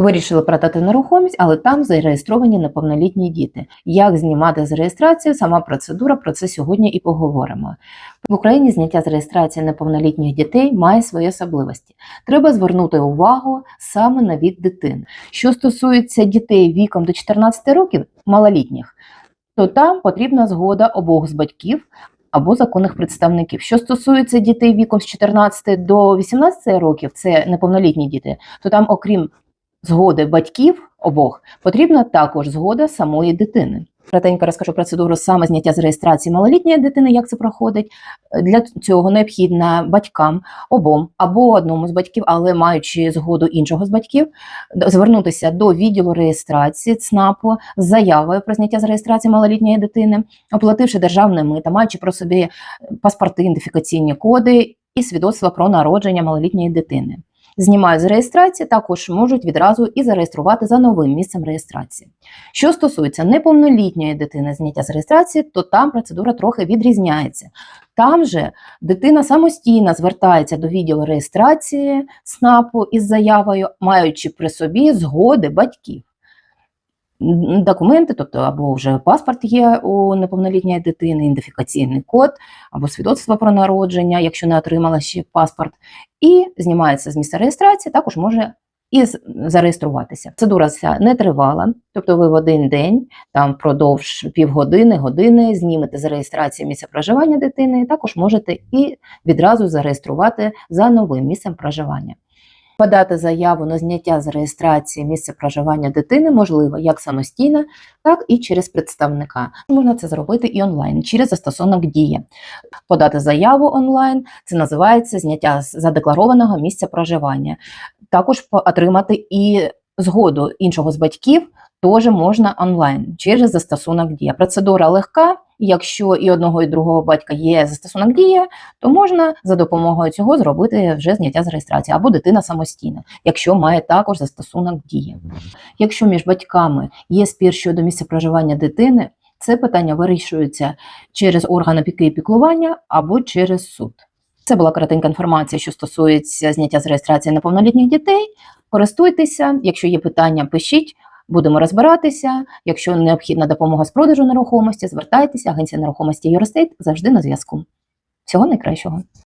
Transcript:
Вирішили продати нерухомість, але там зареєстровані неповнолітні діти. Як знімати з реєстрації? Сама процедура про це сьогодні і поговоримо. В Україні зняття з реєстрації неповнолітніх дітей має свої особливості. Треба звернути увагу саме на вік дитини. Що стосується дітей віком до 14 років, малолітніх, то там потрібна згода обох з батьків. Або законних представників. Що стосується дітей віком з 14 до 18 років, це неповнолітні діти, то там, окрім згоди батьків обох, потрібна також згода самої дитини. Кратенько розкажу процедуру саме зняття з реєстрації малолітньої дитини, як це проходить. Для цього необхідно батькам обом або одному з батьків, але маючи згоду іншого з батьків, звернутися до відділу реєстрації ЦНАПу з заявою про зняття з реєстрації малолітньої дитини, оплативши державне мито, маючи про собі паспорти, ідентифікаційні коди і свідоцтва про народження малолітньої дитини. Знімають з реєстрації, також можуть відразу і зареєструвати за новим місцем реєстрації. Що стосується неповнолітньої дитини зняття з реєстрації, то там процедура трохи відрізняється. Там же дитина самостійно звертається до відділу реєстрації СНАПу із заявою, маючи при собі згоди батьків. Документи, тобто або вже паспорт є у неповнолітньої дитини, ідентифікаційний код, або свідоцтво про народження, якщо не отримала ще паспорт, і знімається з місця реєстрації, також може і зареєструватися. Процедура ця не тривала, тобто ви в один день, там впродовж півгодини, години знімете з реєстрації місця проживання дитини, також можете і відразу зареєструвати за новим місцем проживання. Подати заяву на зняття з реєстрації місця проживання дитини можливо як самостійно, так і через представника. Можна це зробити і онлайн через застосунок Дія. Подати заяву онлайн це називається зняття з задекларованого місця проживання. Також отримати і згоду іншого з батьків теж можна онлайн через застосунок Дія. Процедура легка. Якщо і одного, і другого батька є застосунок дія, то можна за допомогою цього зробити вже зняття з реєстрації або дитина самостійно, якщо має також застосунок дія. Якщо між батьками є спір щодо місця проживання дитини, це питання вирішується через орган опіки і піклування або через суд. Це була коротенька інформація, що стосується зняття з реєстрації неповнолітніх дітей. Користуйтеся, якщо є питання, пишіть. Будемо розбиратися. Якщо необхідна допомога з продажу нерухомості, звертайтеся. Агенція нерухомості Юростейт завжди на зв'язку. Всього найкращого.